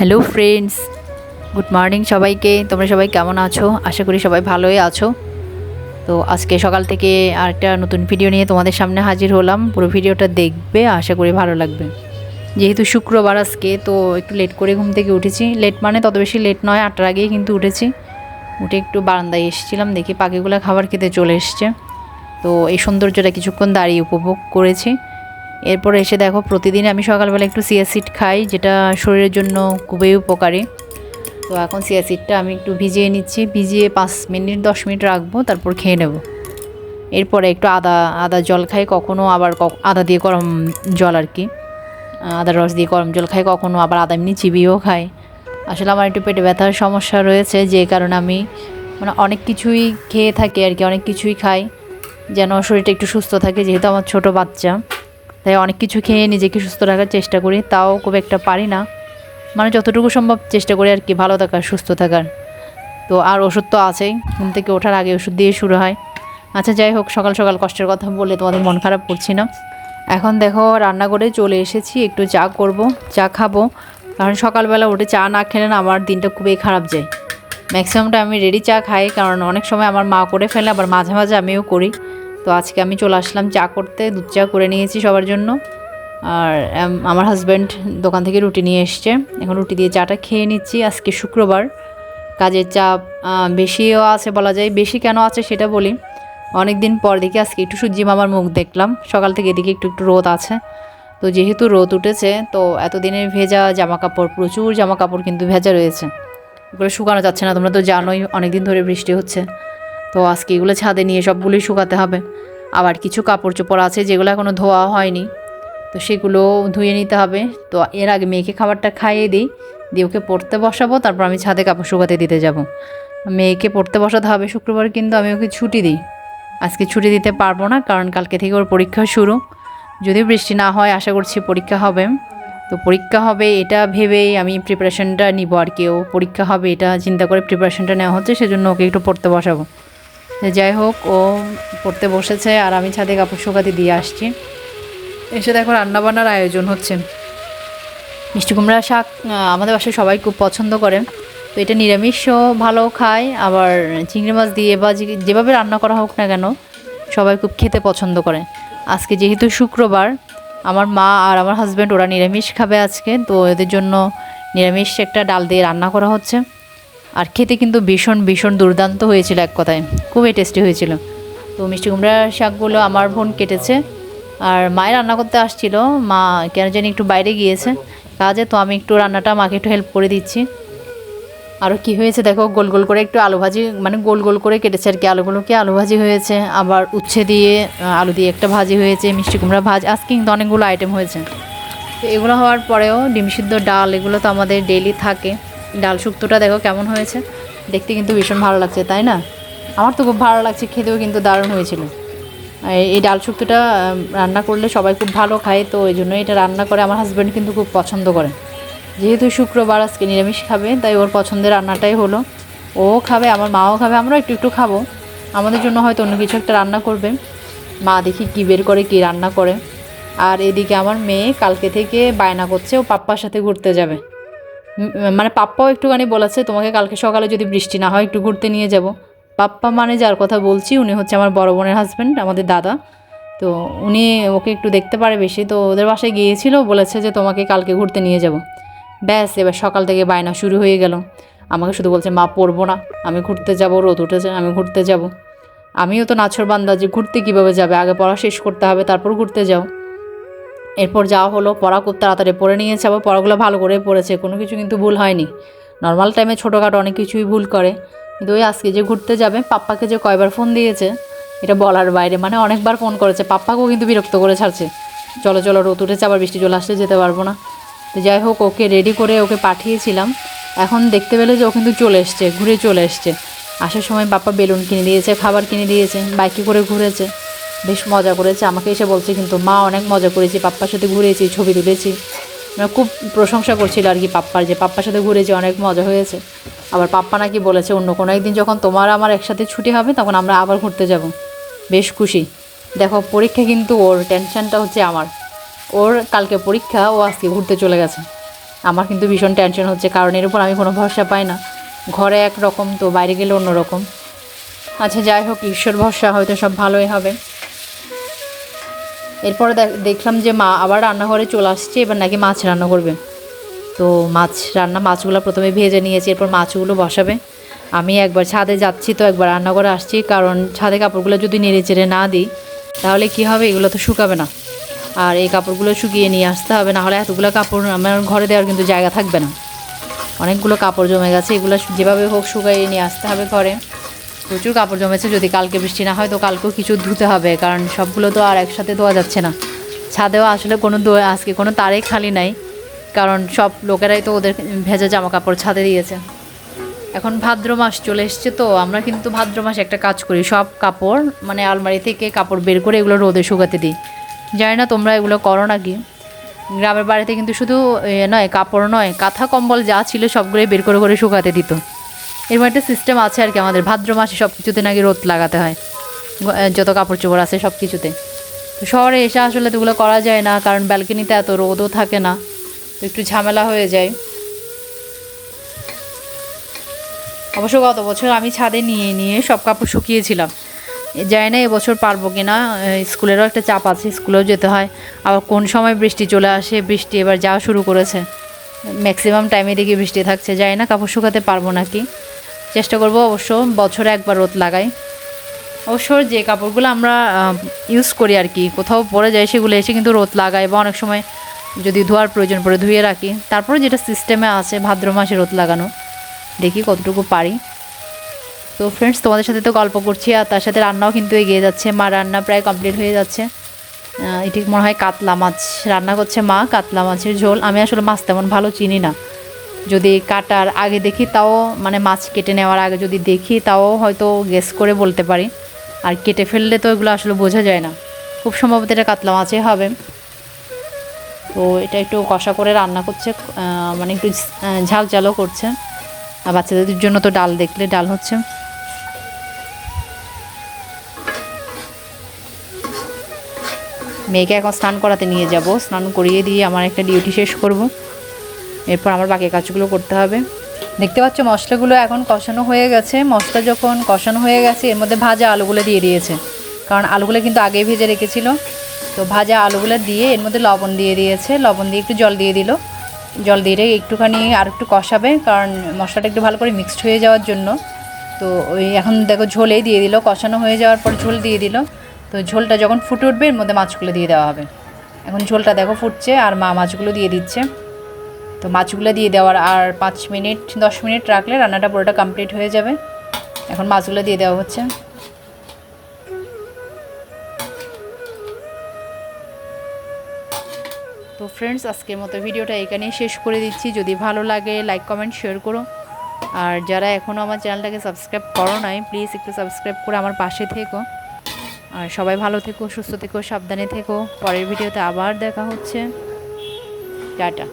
Hello friends good morning সবাইকে। তোমরা সবাই কেমন আছো? আশা করি সবাই ভালোই আছো। তো আজকে সকাল থেকে আরেকটা নতুন ভিডিও নিয়ে তোমাদের সামনে হাজির হলাম। পুরো ভিডিওটা দেখবে, আশা করি ভালো লাগবে। যেহেতু শুক্রবার আজকে, তো একটু লেট করে ঘুম থেকে উঠেছি। লেট মানে তত বেশি লেট নয়, আটটার আগেই কিন্তু উঠেছি। উঠে একটু বারান্দায় এসেছিলাম, দেখি পাখিগুলো খাবার খেতে চলে এসছে। তো এই সৌন্দর্যটা কিছুক্ষণ দাঁড়িয়ে উপভোগ করেছি। এরপর এসে দেখো প্রতিদিন আমি সকালবেলা একটু সিয়াসিড খাই, যেটা শরীরের জন্য খুবই উপকারী। তো এখন সিয়াসিডটা আমি একটু ভিজিয়ে নিচ্ছি, ভিজিয়ে পাঁচ মিনিট, দশ মিনিট রাখব, তারপর খেয়ে নেব। এরপরে একটু আদা আদা জল খাই কখনও আবার আদা দিয়ে গরম জল আর কি। আদার রস দিয়ে গরম জল খাই কখনও আবার আদা এমনি চিবিয়েও খাই। আসলে আমার একটু পেটে ব্যথার সমস্যা রয়েছে, যে কারণে আমি মানে অনেক কিছুই খেয়ে থাকি আর কি, অনেক কিছুই খাই, যেন শরীরটা একটু সুস্থ থাকে, যেহেতু আমার ছোট বাচ্চা। তাই অনেক কিছু খেয়ে নিজেকে সুস্থ রাখার চেষ্টা করি, তাও খুব একটা পারি না। মানে যতটুকু সম্ভব চেষ্টা করি আর কি, ভালো থাকার, সুস্থ থাকার। তো আর ওষুধ তো আছেই, ঘুম থেকে ওঠার আগে ওষুধ দিয়ে শুরু হয়। আচ্ছা যাই হোক, সকাল সকাল কষ্টের কথা বলে তোমাদের মন খারাপ করছি না। এখন দেখো, রান্না করে চলে এসেছি, একটু চা করব, চা খাব। কারণ সকালবেলা উঠে চা না খেলে না আমার দিনটা খুবই খারাপ যায়। ম্যাক্সিমামটা আমি রেডি চা খাই, কারণ অনেক সময় আমার মা করে ফেলে, আবার মাঝে মাঝে আমিও করি। তো আজকে আমি চলে আসলাম চা করতে, দুধ চা করে নিয়েছি সবার জন্য। আর আমার হাজব্যান্ড দোকান থেকে রুটি নিয়ে এসছে। এখন রুটি দিয়ে চাটা খেয়ে নিচ্ছি আজকে শুক্রবার। কাজের চাপ বেশিও আছে বলা যায়, বেশি কেন আছে সেটা বলি। অনেক দিন পর দেখি আজকে একটু সূর্যি মামার মুখ দেখলাম। সকাল থেকে এদিকে একটু একটু রোদ আছে। তো যেহেতু রোদ উঠেছে, তো এতদিনের ভেজা জামা কাপড় প্রচুর জামা কাপড় কিন্তু ভেজা রয়েছে। এগুলো শুকানো যাচ্ছে না, তোমরা তো জানোই অনেক দিন ধরে বৃষ্টি হচ্ছে। তো আজকে এগুলো ছাদে নিয়ে সবগুলোই শুকাতে হবে। আবার কিছু কাপড় চোপড় আছে যেগুলো এখনও ধোয়া হয়নি। তো সেগুলো ধুয়ে নিতে হবে। তো এর আগে মেয়েকে খাবারটা খাইয়ে দিই। দিয়ে ওকে পড়তে বসাবো, তারপর আমি ছাদে কাপড় শুকাতে দিতে যাব। মেয়েকে পড়তে বসাতে হবে শুক্রবার, কিন্তু আমি ওকে ছুটি দিই। আজকে ছুটি দিতে পারব না, কারণ কালকে থেকে ওর পরীক্ষা শুরু। যদি বৃষ্টি না হয়, আশা করছি পরীক্ষা হবে। তো পরীক্ষা হবে এটা ভেবেই আমি প্রিপারেশনটা নিব আর কি। ও পরীক্ষা হবে এটা, চিন্তা করে প্রিপারেশনটা নেওয়া হচ্ছে, সেজন্য ওকে একটু পড়তে বসাবো। যাই হোক, ও পড়তে বসেছে আর আমি ছাদে কাপড় শুকাতে দিয়ে আসছি। এসে দেখো রান্নাবান্নার আয়োজন হচ্ছে। মিষ্টি কুমড়া শাক আমাদের বাসায় সবাই খুব পছন্দ করে। তো এটা নিরামিষও ভালো খায়। আবার চিংড়ি মাছ দিয়ে বা যেভাবে রান্না করা হোক না কেন, সবাই খুব খেতে পছন্দ করে। আজকে যেহেতু শুক্রবার, আমার মা আর আমার হাজব্যান্ড ওরা নিরামিষ খাবে আজকে। তো এদের জন্য নিরামিষ একটা ডাল দিয়ে রান্না করা হচ্ছে। আর খেতে কিন্তু ভীষণ ভীষণ দুর্দান্ত হয়েছিল এক কথায়। খুবই টেস্টি হয়েছিল। তো মিষ্টি কুমড়ার শাকগুলো আমার বোন কেটেছে। আর মায়ের রান্না করতে আসছিল। মা কেন জানি একটু বাইরে গিয়েছে। কাজে তো আমি একটু রান্নাটা মাকে একটু হেল্প করে দিচ্ছি। আরও কি হয়েছে দেখো, গোল গোল করে একটু আলু ভাজি মানে গোল গোল করে কেটেছে আর কি। আলুগুলোকে আলু ভাজি হয়েছে, আবার উচ্ছে দিয়ে আলু দিয়ে একটা ভাজি হয়েছে, মিষ্টি কুমড়া ভাজ, আজকে কিন্তু অনেকগুলো আইটেম হয়েছে। তো এগুলো হওয়ার পরেও ডিম সিদ্ধ ডাল, এগুলো তো আমাদের ডেইলি থাকে। ডাল শুক্তোটা দেখো কেমন হয়েছে। দেখতে কিন্তু ভীষণ ভালো লাগছে, তাই না? আমার তো খুব ভালো লাগছে, খেতেও কিন্তু দারুণ হয়েছিল। এই ডাল শুক্তোটা রান্না করলে সবাই খুব ভালো খায়, তো ওই জন্য এটা রান্না করে আমার হাজব্যান্ড কিন্তু খুব পছন্দ করে। যেহেতু শুক্রবার, আজকে নিরামিষ খাবে, তাই ওর পছন্দের রান্নাটাই হলো। ও খাবে, আমার মাও খাবে আমরা একটু একটু খাব। আমাদের জন্য হয়তো অন্য কিছু একটা রান্না করবে। মা দেখি কী বের করে, কী রান্না করে। আর এদিকে আমার মেয়ে কালকে থেকে বায়না করছে, ও পাপ্পার সাথে ঘুরতে যাবে। মানে পাপ্পাও একটুখানি বলেছে, তোমাকে কালকে সকালে যদি বৃষ্টি না হয়, একটু ঘুরতে নিয়ে যাব। পাপ্পা মানে যার কথা বলছি, উনি হচ্ছে আমার বড় বোনের হাজব্যান্ড আমাদের দাদা। তো উনি ওকে একটু দেখতে পারে বেশি, তো ওদের বাসায় গিয়েছিল, বলেছে যে তোমাকে কালকে ঘুরতে নিয়ে যাব। ব্যাস, এবার সকাল থেকে বায়না শুরু হয়ে গেল। আমাকে শুধু বলছে, মা, পড়ব না, আমি ঘুরতে যাব, রোদ উঠেছে, আমি ঘুরতে যাব। আমিও তো নাছর বান্দা যে ঘুরতে কীভাবে যাবে, আগে পড়া শেষ করতে হবে, তারপর ঘুরতে যাও। এরপর যাওয়া হলো, পড়া খুব তাড়াতাড়ি পড়ে নিয়েছে, আবার পড়াগুলো ভালো করে পড়েছে, কোনো কিছু কিন্তু ভুল হয়নি। নর্মাল টাইমে ছোটোখাটো অনেক কিছুই ভুল করে। কিন্তু ওই আজকে যে ঘুরতে যাবে, পাপ্পাকে যে কয়বার ফোন দিয়েছে, এটা বলার বাইরে। মানে অনেকবার ফোন করেছে, পাপ্পাকেও কিন্তু বিরক্ত করে ছাড়ছে। চলো চলো, রোদ উঠেছে, আবার বৃষ্টি চলে আসলে যেতে পারব না। তো যাই হোক, ওকে রেডি করে ওকে পাঠিয়েছিলাম। এখন দেখতে পেলে যে ও কিন্তু চলে এসছে, ঘুরে চলে এসছে। আসার সময় বাপ্পা বেলুন কিনে দিয়েছে, খাবার কিনে দিয়েছে, বাইকে করে ঘুরেছে। বেশ মজা করেছে। আমাকে এসে বলছে, কিন্তু মা, অনেক মজা করেছি। পাপ্পার সাথে ঘুরেছি, ছবি তুলেছি। মানে খুব প্রশংসা করছিল আর কি পাপ্পার যে পাপ্পার সাথে ঘুরেছি, অনেক মজা হয়েছে। আবার পাপ্পা নাকি বলেছে, অন্য কোনো একদিন যখন তোমার আমার একসাথে ছুটি হবে, তখন আমরা আবার ঘুরতে যাব। বেশ খুশি। দেখো, পরীক্ষা কিন্তু ওর, টেনশনটা হচ্ছে আমার। ওর কালকে পরীক্ষা, ও আজকে ঘুরতে চলে গেছে। আমার কিন্তু ভীষণ টেনশন হচ্ছে, কারণ এর উপর আমি কোনো ভরসা পাই না। ঘরে এক রকম তো বাইরে গেলে অন্য রকম আচ্ছা যাই হোক, ঈশ্বর ভরসা, হয়তো সব ভালোই হবে। এরপরে দেখ- দেখলাম যে মা আবার রান্নাঘরে চলে আসছে, এবার নাকি মাছ রান্না করবে। তো মাছ রান্না, মাছগুলো প্রথমে ভেজে নিয়েছি, এরপর মাছগুলো বসাবে। আমি একবার ছাদে যাচ্ছি তো একবার রান্না করে আসছি, কারণ ছাদে কাপড়গুলো যদি নেড়ে চেড়ে না দিই, তাহলে কি হবে? এগুলো তো শুকাবে না। আর এই কাপড়গুলো শুকিয়ে নিয়ে আসতে হবে, না হলে এতগুলো কাপড় আমার ঘরে দেওয়ার কিন্তু জায়গা থাকবে না। অনেকগুলো কাপড় জমে গেছে, এগুলো যেভাবে হোক শুকাইয়ে নিয়ে আসতে হবে ঘরে। প্রচুর কাপড় জমেছে, যদি কালকে বৃষ্টি না হয় তো কালকেও কিছু ধুতে হবে, কারণ সবগুলো তো আর একসাথে ধোয়া যাচ্ছে না। ছাদেও আসলে কোনো আজকে কোনো তারে খালি নাই, কারণ সব লোকেরাই তো ওদের ভেজা জামা কাপড় ছাদে দিয়েছে। এখন ভাদ্র মাস চলে এসছে তো, আমরা কিন্তু ভাদ্র মাসে একটা কাজ করি, সব কাপড় মানে আলমারি থেকে কাপড় বের করে এগুলো রোদে শুকাতে দিই। জানি না তোমরা এগুলো করো নাকি? গ্রামের বাড়িতে কিন্তু শুধু নয়, কাপড় নয়, কাঁথা, কম্বল যা ছিল সবগুলোই বের করে করে শুকাতে দিত। এরকম একটা সিস্টেম আছে আর কি আমাদের। ভাদ্র মাসে সব কিছুতে নাকি রোদ লাগাতে হয়। যত কাপড় চোপড় আছে সব কিছুতে শহরে এসে আসলে তো করা যায় না, কারণ ব্যালকনিতে এত রোদও থাকে না। তো একটু ঝামেলা হয়ে যায়। অবশ্য গত বছর আমি ছাদে নিয়ে নিয়ে সব কাপড় শুকিয়েছিলাম। জানি না এবছর পারব কি না স্কুলেরও একটা চাপ আছে, স্কুলেও যেতে হয়। আবার কোন সময় বৃষ্টি চলে আসে, বৃষ্টি এবার যাওয়া শুরু করেছে। ম্যাক্সিমাম টাইমে দেখি বৃষ্টি থাকছে জানি না কাপড় শুকাতে পারব নাকি? চেষ্টা করব অবশ্য বছরে একবার রোদ লাগাই। অবশ্য যে কাপড়গুলো আমরা ইউজ করি আর কি, কোথাও পরে যায় সেগুলো এসে কিন্তু রোদ লাগাই বা অনেক সময় যদি ধোয়ার প্রয়োজন পড়ে ধুয়ে রাখি। তারপরে যেটা সিস্টেমে আছে ভাদ্র মাসে রোদ লাগানো, দেখি কতটুকু পারি। তো ফ্রেন্ডস তোমাদের সাথে তো গল্প করছি আর তার সাথে রান্নাও কিন্তু এগিয়ে যাচ্ছে। মা রান্না প্রায় কমপ্লিট হয়ে যাচ্ছে। এটি মনে হয় কাতলা মাছ। রান্না করছে মা কাতলা মাছের ঝোল। আমি আসলে মাছ তেমন ভালো চিনি না। যদি কাটার আগে দেখি, তাও মানে মাছ কেটে নেওয়ার আগে যদি দেখি, তাও হয়তো গেস করে বলতে পারি। আর কেটে ফেললে তো এগুলো আসলে বোঝা যায় না। খুব সম্ভবত এটা কাতলা মাছই হবে। তো এটা একটু কষা করে রান্না করছে মানে একটু ঝাল ঝালও করছে। আর বাচ্চাদের জন্য তো ডাল, দেখলে ডাল হচ্ছে। মেয়েকে এখন স্নান করাতে নিয়ে যাব। স্নান করিয়ে দিয়ে আমার একটা ডিউটি শেষ করব। এরপর আমার বাকি কাজগুলো করতে হবে। দেখতে পাচ্ছ, মশলাগুলো এখন কষানো হয়ে গেছে। মশলা যখন কষানো হয়ে গেছে, এর মধ্যে ভাজা আলুগুলো দিয়ে দিয়েছে। কারণ আলুগুলো কিন্তু আগেই ভেজে রেখেছিল। তো ভাজা আলুগুলো দিয়ে এর মধ্যে লবণ দিয়ে দিয়েছে। লবণ দিয়ে একটু জল দিয়ে দিল। জল দিয়ে একটুখানি আর একটু কষাবে, কারণ মশলাটা একটু ভালো করে মিক্সড হয়ে যাওয়ার জন্য। তো ওই এখন দেখো, ঝোলেই দিয়ে দিল। কষানো হয়ে যাওয়ার পর ঝোল দিয়ে দিল। তো ঝোলটা যখন ফুটে উঠবে, এর মধ্যে মাছগুলো দিয়ে দেওয়া হবে। এখন ঝোলটা দেখো ফুটছে, আর মা মাছগুলো দিয়ে দিচ্ছে। তো মাছগুলো দিয়ে দেওয়ার আর পাঁচ মিনিট, দশ মিনিট রাখলে রান্নাটা পুরোটা কমপ্লিট হয়ে যাবে। এখন মাছগুলো দিয়ে দেওয়া হচ্ছে। তো ফ্রেন্ডস আজকের মতো ভিডিওটা এখানেই শেষ করে দিচ্ছি। যদি ভালো লাগে লাইক কমেন্ট শেয়ার করো। আর যারা এখনও আমার চ্যানেলটাকে সাবস্ক্রাইব করো নাই প্লিজ একটু সাবস্ক্রাইব করে আমার পাশে থেকো। আর সবাই ভালো থেকো, সুস্থ থেকো, সাবধানে থেকো। পরের ভিডিওতে আবার দেখা হচ্ছে। টাটা।